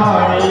ভালো